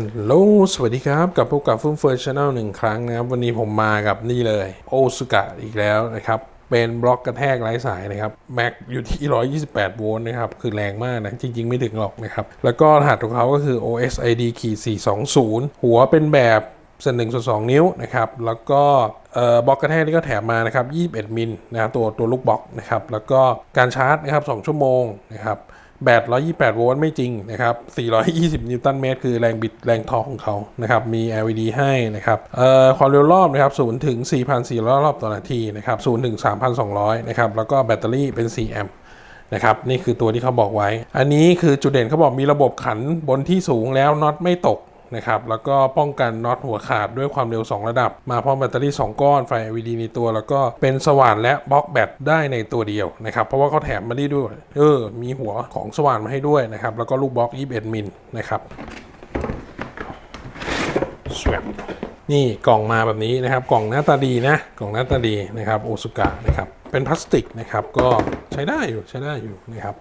ฮัลโหล สวัสดีครับ กับพบกับฟุ้มเฟิร์ชแนลหนึ่งครั้งนะครับ วันนี้ผมมากับนี่เลย โอซุกะอีกแล้วนะครับ เป็นบล็อกกระแทกไร้สายนะครับ แม็กอยู่ที่ 128 โวลต์นะครับ คือแรงมากนะ จริง ๆ ไม่ถึงหรอกนะครับ แล้วก็รหัสของเขาก็คือ OSID 420 หัวเป็นแบบเส่วนหนึ่งส่วนสองนิ้วนะครับ แล้วก็บล็อกกระแทกนี่ก็แถมมานะครับ 21 มิลนะครับตัวตัวลูกบล็อกนะครับ แล้วก็การชาร์จนะครับ 2 ชั่วโมงนะครับ แบต128 โวลต์ไม่จริงนะครับ 420 นิวตันเมตร คือแรงบิดแรงทองของเขานะครับ มี LED ให้นะครับเอ่อความเร็วรอบนะครับ0ถึง 4,400 รอบต่อนาทีนะครับ0ถึง 3,200 นะครับ แล้วก็แบตเตอรี่เป็น 4 แอมป์นะครับ นี่คือตัวที่เขาบอกไว้ อันนี้คือจุดเด่นเขาบอกมีระบบขันบนที่สูงแล้วน็อตไม่ตก นะครับแล้วก็ป้องกันน็อตหัวขาดด้วยความเร็ว 2 ระดับ มาพร้อมแบตเตอรี่ 2 ก้อนไฟ LED ในตัว แล้วก็เป็นสว่านและบล็อกแบตได้ในตัวเดียวนะครับเพราะว่าเขาแถมมาได้ด้วยเออมีหัวของสว่านมาให้ด้วยนะครับแล้วก็ลูกบล็อก 21 มิลนะครับ Swap นี่กล่องมาแบบนี้นะครับ กล่องหน้าตาดีนะ กล่องหน้าตาดีนะครับโอซุกะนะครับเป็นพลาสติกนะครับก็ใช้ได้อยู่ใช้ได้อยู่นะครับ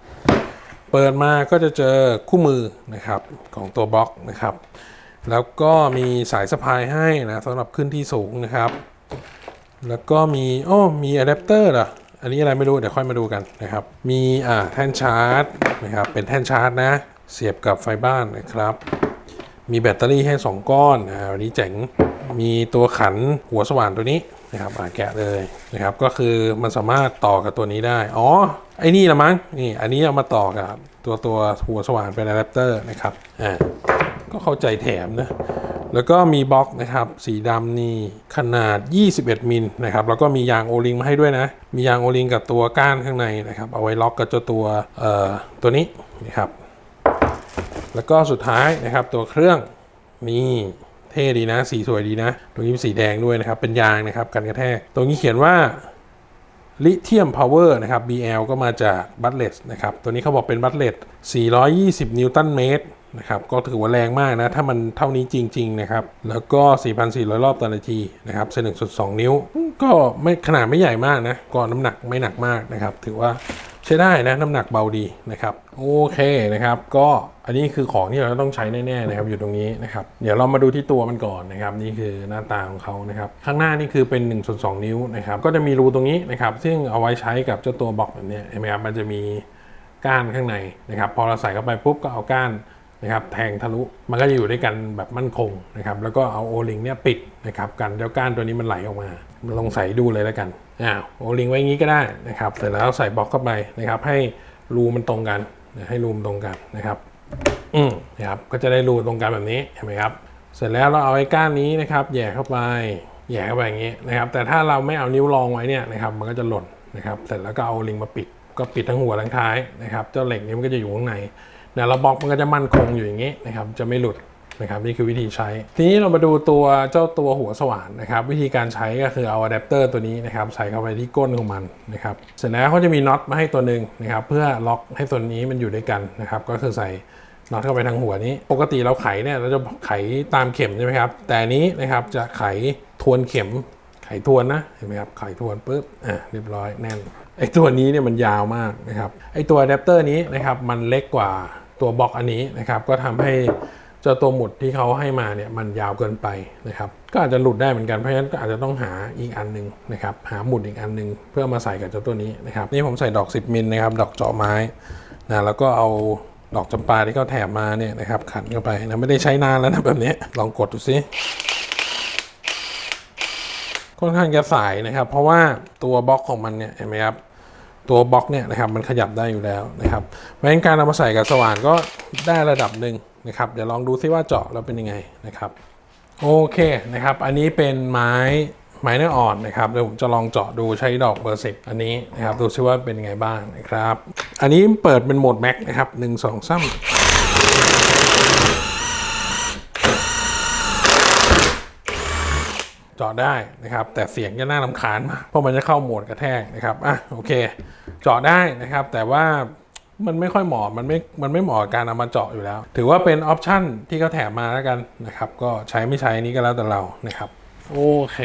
เปิดมาก็จะเจอคู่มือนะครับของตัวบล็อกนะครับ แล้วก็มีสายสะพายให้นะสำหรับขึ้นที่สูงนะครับ แล้วก็มีอ้อมีอะแดปเตอร์เหรออันนี้อะไรไม่รู้ เดี๋ยวค่อยมาดูกันนะครับ มีอ่าแท่นชาร์จนะครับ เป็นแท่นชาร์จนะ เสียบกับไฟบ้านนะครับ มีแบตเตอรี่ให้ 2 ก้อนอ่าวันนี้เจ๋ง มีตัวขันหัวสว่านตัวนี้นะครับอ่าแกะเลยนะครับ ก็คือมันสามารถต่อกับตัวนี้ได้ อ๋อ ไอ้นี่ละมั้ง นี่ อันนี้เอามาต่อกับตัวตัวหัวสว่านเป็นอะแดปเตอร์นะครับ อ่า ก็เข้าใจแถมนะแล้วก็มีบล็อกนะครับสีดำนี่ขนาด 21 มิลนะครับแล้วก็มียางโอลิงมาให้ด้วยนะ มียางโอลิงกับตัวก้านข้างในนะครับ เอาไว้ล็อกกับเจ้าตัวเอ่อตัวนี้นะครับ แล้วก็สุดท้ายนะครับตัวเครื่องนี่เท่ดีนะ สีสวยดีนะ ตรงนี้เป็นสีแดงด้วยนะครับ เป็นยางนะครับกันกระแทก ตรงนี้เขียนว่าลิเธียมพาวเวอร์นะครับ BL ก็มาจากบัตเลสนะครับ ตัวนี้เขาบอกเป็นบัตเลส420 นิวตันเมตร นะครับก็ถือว่าแรงมากนะ ถ้ามันเท่านี้จริง ๆ นะครับ แล้วก็ 4,400 รอบต่อนาทีนะครับเซนหนึ่งสองนิ้ว ก็ไม่ขนาดไม่ใหญ่มากนะ ก็น้ำหนักไม่หนักมากนะครับ ถือว่าใช้ได้นะ น้ำหนักเบาดีนะครับ โอเคนะครับ ก็อันนี้คือของที่เราต้องใช้แน่ๆนะครับ อยู่ตรงนี้นะครับ เดี๋ยวเรามาดูที่ตัวมันก่อนนะครับ นี่คือหน้าตาของเขานะครับ ข้างหน้านี่คือเป็น1ส่วน2นิ้วนะครับ ก็จะมีรูตรงนี้นะครับ ซึ่งเอาไว้ใช้กับเจ้าตัวบล็อกแบบเนี้ยเห็นไหมครับมันจะมีก้านข้างในนะครับ พอเราใส่เข้าไปปุ๊บก็เอาก้าน นะครับแทงทะลุมันก็จะอยู่ด้วยกันแบบมั่นคงนะครับแล้วก็เอาโอลิงเนี่ยปิดนะครับกันเดี๋ยวก้านตัวนี้มันไหลออกมาลองใส่ดูเลยแล้วกันอ่าโอลิงไว้อย่างนี้ก็ได้นะครับเสร็จแล้วใส่บล็อกเข้าไปนะครับให้รูมันตรงกันให้รูมตรงกันนะครับอืมนะครับก็จะได้รูตรงกันแบบนี้เห็นไหมครับเสร็จแล้วเราเอาไอ้ก้านนี้นะครับแย่เข้าไปแย่เข้าไปอย่างนี้นะครับแต่ถ้าเราไม่เอานิ้วรองไว้เนี่ยนะครับมันก็จะหล่นนะครับเสร็จแล้วก็เอาลิงมาปิด ก็ปิดทั้งหัวทั้งท้ายนะครับเจ้าเหล็กนี้มันก็จะอยู่ข้างใน นะแล้วบล็อกมันก็จะมั่นคงอยู่อย่างนี้นะครับจะไม่หลุดนะครับนี่คือวิธีใช้ ทีนี้เรามาดูตัวเจ้าตัวหัวสว่านนะครับ วิธีการใช้ก็คือเอาอะแดปเตอร์ตัวนี้นะครับใส่เข้าไปที่ก้นของมันนะครับเสร็จแล้วเขาจะมีน็อตมาให้ตัวหนึ่งนะครับเพื่อล็อกให้ตัวนี้มันอยู่ด้วยกันนะครับก็คือใส่น็อตเข้าไปทางหัวนี้ ปกติเราไขเนี่ยเราจะไขตามเข็มใช่ไหมครับแต่นี้นะครับจะไขทวนเข็ม ไขทวนนะเห็นไหมครับไขทวนปุ๊บอะเรียบร้อยแน่นไอ้ตัวนี้เนี่ยมันยาวมากนะครับไอ้ตัวอะแดปเตอร์นี้นะครับมันเล็กกว่า ตัวบล็อกอันนี้นะครับก็ทำให้เจ้าตัวหมุดที่เขาให้มาเนี่ยมันยาวเกินไปนะครับก็อาจจะหลุดได้เหมือนกันเพราะฉะนั้นก็อาจจะต้องหาอีกอันหนึ่งนะครับหาหมุดอีกอันหนึ่งเพื่อมาใส่กับเจ้าตัวนี้นะครับนี่ผมใส่ดอก 10มิลนะครับดอกเจาะไม้นะแล้วก็เอาดอกจำปาที่เขาแถมมาเนี่ยนะครับขันเข้าไปนะไม่ได้ใช้นานแล้วนะแบบนี้ลองกดดูซิค่อนข้างจะสายนะครับ เพราะว่าตัวบล็อกของมันเนี่ยเห็นไหมครับ ตัวบล็อกเนี่ยนะครับมันขยับได้อยู่แล้วนะครับเพราะฉะนั้นการเอามาใส่กับสว่านก็ได้ระดับหนึ่งนะครับเดี๋ยวลองดูซิว่าเจาะแล้วเป็นยังไงนะครับโอเคนะครับ อันนี้เป็นไม้ไม้เนื้ออ่อนนะครับเดี๋ยวผมจะลองเจาะดูใช้ดอกเบอร์สิบอันนี้นะครับดูซิว่าเป็นยังไงบ้างนะครับ อันนี้เปิดเป็นโหมดแม็กนะครับหนึ่งสองสาม จาะได้นะครับ แต่เสียงจะน่าลำคาญมากเพราะมันจะเข้าโหมดกระแทกนะครับอะโอเคเจาะได้นะครับ แต่ว่ามันไม่ค่อยเหมาะมันไม่ มันไม่เหมาะกับการเอามาเจาะอยู่แล้ว ถือว่าเป็นออปชั่นที่เขาแถมมาแล้วกันนะครับ ก็ใช้ไม่ใช้นี้ก็แล้วแต่เรานะครับ โอเค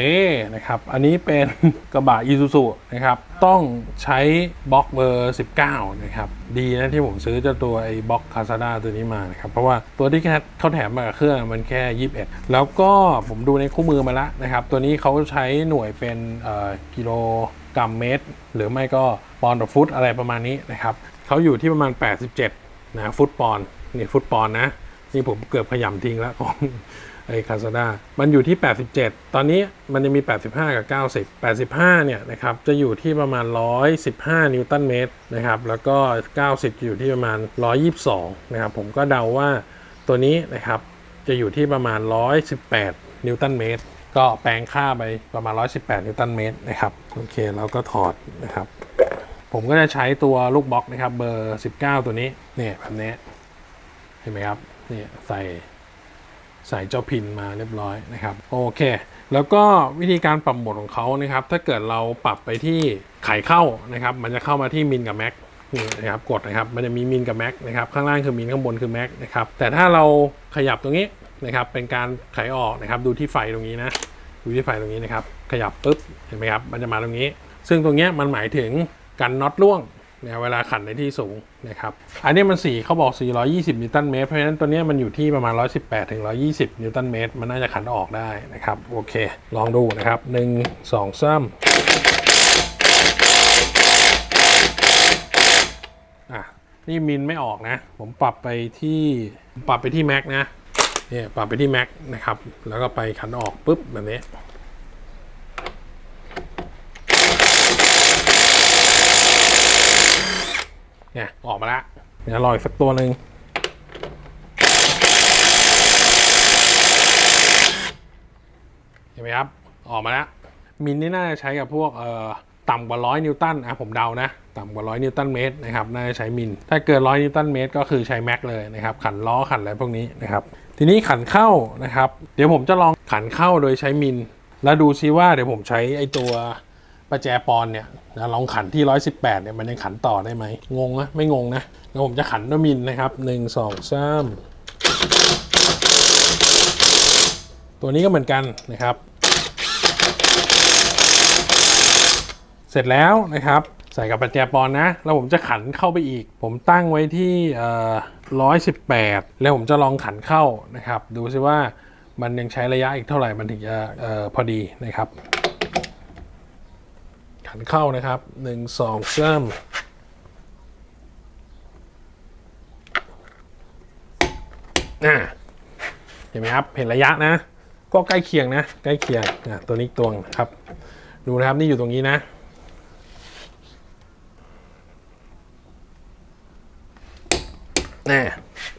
นะครับ อันนี้เป็นกระบะ i ีซูซูนะครับ ต้องใช้บล็อกเบอร์ 19 นะครับ ดีนะที่ผมซื้อเจ้าตัวไอ้บล็อกคาซาด้าตัวนี้มานะครับ เพราะว่าตัวที่เขาแถมมากับเครื่องมันแค่ 21 แล้วก็ผมดูในคู่มือมาล้วนะครับ ตัวนี้เขาใช้หน่วยเป็นกิโลกรัมเมตร หรือไม่ก็ปอนด์ต่อฟุตอะไรประมาณนี้นะครับเขาอยู่ที่ประมาณ 87 นะฟุตปอนด์นี่ฟุตปอนด์นะ นี่ผมเกือบขยำทิ้งแล้วของ ไอ้คาซาด้ามันอยู่ที่ 87 ตอนนี้มันจะมี 85 กับ 90 85 เนี่ยนะครับ จะอยู่ที่ประมาณ 115 นิวตันเมตรนะครับ แล้วก็ 90 อยู่ที่ประมาณ 122 นะครับ ผมก็เดาว่าตัวนี้นะครับ จะอยู่ที่ประมาณ 118 นิวตันเมตร ก็แปลงค่าไปประมาณ 118 นิวตันเมตรนะครับ โอเค เราก็ถอดนะครับ ผมก็จะใช้ตัวลูกบล็อกนะครับ เบอร์ 19 ตัวนี้ เนี่ยแบบนี้ เห็นไหมครับ เนี่ยใส่ ใส่เจ้าพินมาเรียบร้อยนะครับโอเค แล้วก็วิธีการปรับโหมดของเขานะครับ ถ้าเกิดเราปรับไปที่ไขเข้านะครับ มันจะเข้ามาที่มินกับแม็กนี่นะครับกดนะครับมันจะมีมินกับแม็กนะครับข้างล่างคือมินข้างบนคือแม็กนะครับแต่ถ้าเราขยับตรงนี้นะครับเป็นการไขออกนะครับดูที่ไฟตรงนี้นะดูที่ไฟตรงนี้นะครับขยับปุ๊บเห็นไหมครับมันจะมาตรงนี้ ซึ่งตรงนี้มันหมายถึงกันน็อตร่วง นะเวลาขันในที่สูงนะครับอันนี้มัน 4เขาบอก 420 นิวตันเมตร เพราะฉะนั้นตัวนี้มันอยู่ที่ประมาณ 118 ถึง 120 นิวตันเมตร มันน่าจะขันออกได้นะครับ โอเค ลองดูนะครับ 1 2 3อะนี่มินไม่ออกนะ ผมปรับไปที่ปรับไปที่แม็กนะเนี่ยปรับไปที่แม็กนะครับ แล้วก็ไปขันออกปุ๊บแบบนี้ เนี่ยออกมาล้วเดี๋ยวรออีกสักตัวหนึ่งเห็นไหมครับ ออกมาแล้วมินนี่น่าจะใช้กับพวกเอ่อต่ำกว่าร้อยนิวตันอะผมเดานะต่ำกว่าร้อยนิวตันเมตรนะครับน่าจะใช้มิน ถ้าเกินร้อยนิวตันเมตรก็คือใช้แม็กเลยนะครับ ขันล้อขันอะไรพวกนี้นะครับ ทีนี้ขันเข้านะครับ เดี๋ยวผมจะลองขันเข้าโดยใช้มิน แล้วดูซิว่าเดี๋ยวผมใช้ไอตัว ประแจปอนเนี่ยนะลองขันที่ 118เนี่ยมันยังขันต่อได้ไหมงงนะไม่งงนะแล้วผมจะขันด้วยมิลนะครับ 1 2 3 ตัวนี้ก็เหมือนกันนะครับ เสร็จแล้วนะครับใส่กับประแจปอนนะ แล้วผมจะขันเข้าไปอีก ผมตั้งไว้ที่เอ่อ118แล้วผมจะลองขันเข้านะครับ ดูซิว่ามันยังใช้ระยะอีกเท่าไหร่มันถึงจะออพอดีนะครับ นเข้านะครับหนึ่งสองสามอ่าเห็นไหมครับ เห็นระยะนะ ก็ใกล้เคียงนะ ใกล้เคียงอะตัวนี้ตัวงครับ ดูนะครับนี่อยู่ตรงนี้นะน่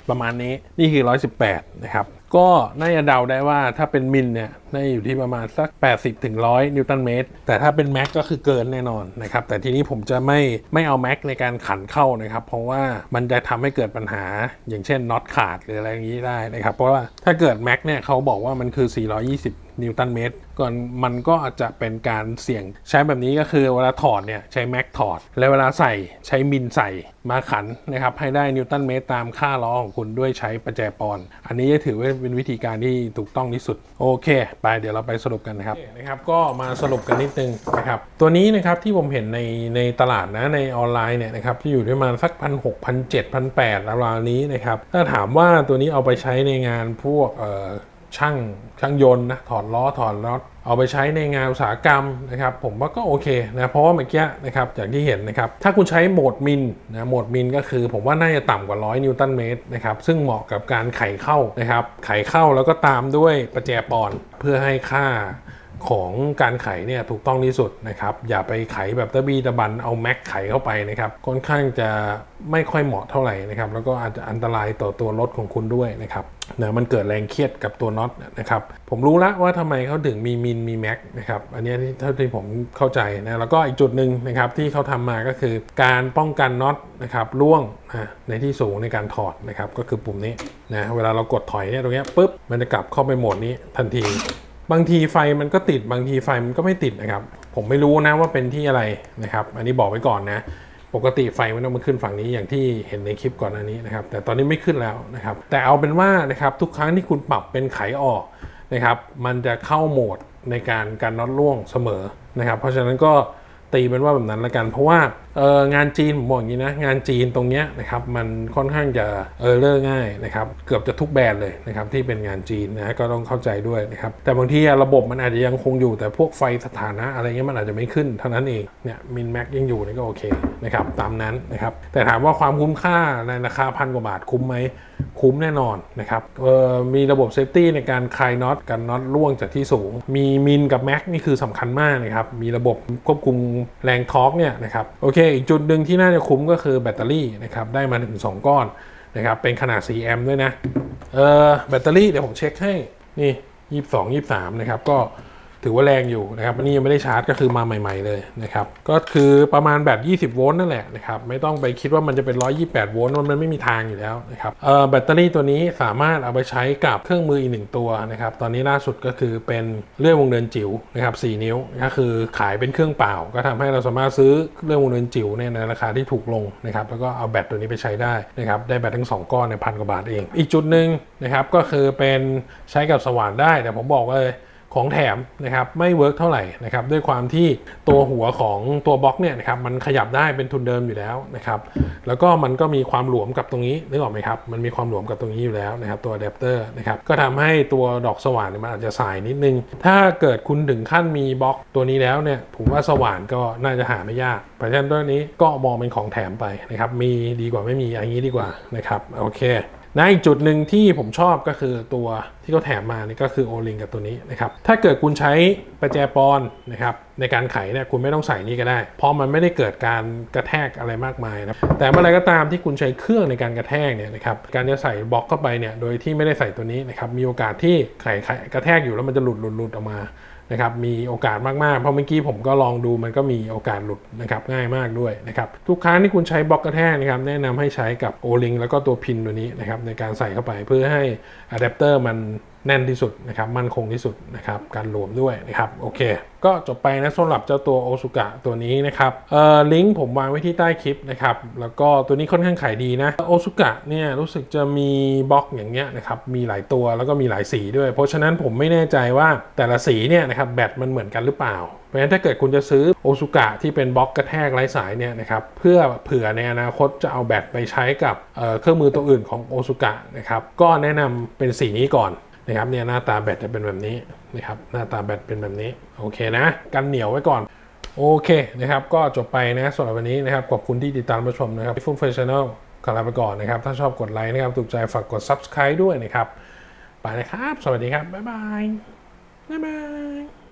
ประมาณนี้นี่คือ 118 นะครับ ก็น่าจะเดาได้ว่าถ้าเป็นมิลเนี่ยน่าจะอยู่ที่ประมาณสัก 80ถึง100นิวตันเมตร แต่ถ้าเป็นแม็กก็คือเกินแน่นอนนะครับ แต่ทีนี้ผมจะไม่ไม่เอาแม็กในการขันเข้านะครับ เพราะว่ามันจะทำให้เกิดปัญหา อย่างเช่นน็อตขาดหรืออะไรอย่างนี้ได้นะครับ เพราะว่าถ้าเกิดแม็กเนี่ยเขาบอกว่ามันคือ 420 นิวตันเมตรก่อนมันก็อาจจะเป็นการเสี่ยงใช้แบบนี้ก็คือเวลาถอดเนี่ยใช้แม็กถอด แล้วเวลาใส่ใช้มิลใส่มาขันนะครับให้ได้นิวตันเมตรตามค่าล้อของคุณด้วยใช้ประแจปอน อันนี้จะถือว่าเป็นวิธีการที่ถูกต้องที่สุด โอเค ไปเดี๋ยวเราไปสรุปกันนะครับนะครับ ก็มาสรุปกันนิดนึงนะครับ ตัวนี้นะครับที่ผมเห็นในในตลาดนะในออนไลน์เนี่ยนะครับที่อยู่ที่ประมาณสักพันหกพันเจ็ดพันแปดราวๆนี้นะครับถ้าถามว่าตัวนี้เอาไปใช้ในงานพวกเออช่าง ช่างยนต์นะถอดล้อถอดน็อตเอาไปใช้ในงานอุตสาหกรรมนะครับผมว่าก็โอเคนะเพราะว่าเมื่อกี้นะครับอย่างที่เห็นนะครับถ้าคุณใช้โหมดมินนะโหมดมินก็คือ ผมว่าน่าจะต่ำกว่า 100 นิวตันเมตรนะครับซึ่งเหมาะกับการไขเข้านะครับไขเข้าแล้วก็ตามด้วยประแจปอนเพื่อให้ค่า ของการไขเนี่ยถูกต้องที่สุดนะครับ อย่าไปไขแบบตะบีตะบันเอาแม็กไขเข้าไปนะครับค่อนข้างจะไม่ค่อยเหมาะเท่าไหร่นะครับ แล้วก็อาจจะอันตรายต่อตัวรถของคุณด้วยนะครับเนะมันเกิดแรงเครียดกับตัวน็อตนะครับ ผมรู้แล้วว่าทำไมเขาถึงมีมินมีแม็กนะครับ อันนี้ที่เท่าที่ผมเข้าใจนะแล้วก็อีกจุดหนึ่งนะครับที่เขาทำมาก็คือการป้องกันน็อตนะครับร่วงนะในที่สูงในการถอดนะครับ ก็คือปุ่มนี้นะเวลาเรากดถอยเนี่ยตรงเนี้ยปุ๊บมันจะกลับเข้าไปโหมดนี้ทันที บางทีไฟมันก็ติดบางทีไฟมันก็ไม่ติดนะครับ ผมไม่รู้นะว่าเป็นที่อะไรนะครับ อันนี้บอกไว้ก่อนนะ ปกติไฟมันต้องมาขึ้นฝั่งนี้อย่างที่เห็นในคลิปก่อนหน้านี้นะครับ แต่ตอนนี้ไม่ขึ้นแล้วนะครับ แต่เอาเป็นว่านะครับทุกครั้งที่คุณปรับเป็นไขออกนะครับ มันจะเข้าโหมดในการการน็อตล่วงเสมอนะครับ เพราะฉะนั้นก็ตีเป็นว่าแบบนั้นละกันเพราะว่า งานจีนผมบอกอย่างนี้นะงานจีนตรงเนี้ยนะครับมันค่อนข้างจะเออเลอร์ง่ายนะครับเกือบจะทุกแบรนด์เลยนะครับที่เป็นงานจีนนะก็ต้องเข้าใจด้วยนะครับแต่บางทีระบบมันอาจจะยังคงอยู่แต่พวกไฟสถานะอะไรเงี้ยมันอาจจะไม่ขึ้นเท่านั้นเองเนี่ยมินแม็กยังอยู่นี่ก็โอเคนะครับตามนั้นนะครับแต่ถามว่าความคุ้มค่าในราคาพันกว่าบาทคุ้มไหมคุ้มแน่นอนนะครับมีระบบเซฟตี้ในการคลายน็อตกันน็อตล่วงจากที่สูง มีมินกับแม็กนี่คือสำคัญมากนะครับมีระบบควบคุมแรงทอร์กเนี่ยนะครับโอเคอีกจุดหนึ่งที่น่าจะคุ้มก็คือแบตเตอรี่นะครับได้มาถึง 2 ก้อนนะครับเป็นขนาด 4 แอมป์ด้วยนะเออแบตเตอรี่เดี๋ยวผมเช็คให้นี่ 22 23 นะครับ ก็ ถือว่าแรงอยู่นะครับอันนี้ยังไม่ได้ชาร์จก็คือมาใหม่ ๆเลยนะครับก็คือประมาณแบบ 20 โวลต์นั่นแหละนะครับไม่ต้องไปคิดว่ามันจะเป็น 128 โวลต์มันไม่มีทางอยู่แล้วนะครับเอ่อแบตเตอรี่ตัวนี้สามารถเอาไปใช้กับเครื่องมืออีกหนึ่งตัวนะครับตอนนี้ล่าสุดก็คือเป็นเลื่อยวงเดินจิ๋วนะครับ4นิ้วก็คือขายเป็นเครื่องเปล่า ก็ทำให้เราสามารถซื้อเลื่อยวงเดินจิ๋วเนี่ยในราคาที่ถูกลงนะครับแล้วก็เอาแบตตัวนี้ไปใช้ได้นะครับได้แบตทั้งสองก้อนในพันกว่าบาทเอง อีกจุดหนึ่งนะครับก็คือเป็นใช้กับสว่านได้แต่ผมบอกเลย ของแถมนะครับไม่เวิร์กเท่าไหร่นะครับด้วยความที่ตัวหัวของตัวบล็อกเนี่ยนะครับมันขยับได้เป็นทุนเดิมอยู่แล้วนะครับแล้วก็มันก็มีความหลวมกับตรงนี้นึกออกไหมครับมันมีความหลวมกับตรงนี้อยู่แล้วนะครับตัวอะแดปเตอร์นะครับก็ทำให้ตัวดอกสว่านมันอาจจะสายนิดนึง ถ้าเกิดคุณถึงขั้นมีบล็อกตัวนี้แล้วเนี่ยผมว่าสว่านก็น่าจะหาไม่ยากเพราะฉะนั้นตัวนี้ก็มองเป็นของแถมไปนะครับมีดีกว่าไม่มีอย่างนี้ดีกว่านะครับโอเค นะอีกจุดหนึ่งที่ผมชอบก็คือตัวที่เขาแถมมานี่ก็คือโอลิงกับตัวนี้นะครับ ถ้าเกิดคุณใช้ประแจปอนนะครับในการไขเนี่ยคุณไม่ต้องใส่นี่ก็ได้ เพราะมันไม่ได้เกิดการกระแทกอะไรมากมายนะแต่เมื่อไรก็ตามที่คุณใช้เครื่องในการกระแทกเนี่ยนะครับการจะใส่บล็อกเข้าไปเนี่ยโดยที่ไม่ได้ใส่ตัวนี้นะครับมีโอกาสที่ไขกระแทกอยู่แล้วมันจะหลุดหลุดหลุดออกมา นะครับมีโอกาสมากๆ เพราะเมื่อกี้ผมก็ลองดูมันก็มีโอกาสหลุดนะครับง่ายมากด้วยนะครับทุกครั้งที่คุณใช้บล็อกกระแทกนะครับแนะนำให้ใช้กับโอลิงแล้วก็ตัวพินตัวนี้นะครับในการใส่เข้าไปเพื่อให้อะแดปเตอร์มัน แน่นที่สุดนะครับมั่นคงที่สุดนะครับการหลวมด้วยนะครับโอเค ก็จบไปนะสำหรับเจ้าตัวโอซุกะตัวนี้นะครับเอ่อลิงก์ผมวางไว้ที่ใต้คลิปนะครับแล้วก็ตัวนี้ค่อนข้างขายดีนะโอซุกะเนี่ยรู้สึกจะมีบล็อกอย่างเงี้ยนะครับมีหลายตัวแล้วก็มีหลายสีด้วย เพราะฉะนั้นผมไม่แน่ใจว่าแต่ละสีเนี่ยนะครับแบตมันเหมือนกันหรือเปล่าเพราะฉะนั้นถ้าเกิดคุณจะซื้อโอซุกะที่เป็นบล็อกกระแทกไร้สายเนี่ยนะครับเพื่อเผื่อในอนาคตจะเอาแบตไปใช้กับเเครื่องมือตัวอื่นของโอซุกะนะครับก็แนะนำเป็นสีนี้ก่อน นะครับเนี่ยหน้าตาแบตจะเป็นแบบนี้นะครับหน้าตาแบตเป็นแบบนี้โอเคนะกันเหนียวไว้ก่อนโอเคนะครับก็จบไปนะสำหรับวันนี้นะครับขอบคุณที่ติดตามมาชมนะครับฟุ่มเฟชั่นแนลขอลาไปก่อนนะครับ ถ้าชอบกดไลค์นะครับ ถูกใจฝากกด Subscribe ด้วยนะครับ ไปนะครับ สวัสดีครับ บ๊ายบาย บ๊ายบาย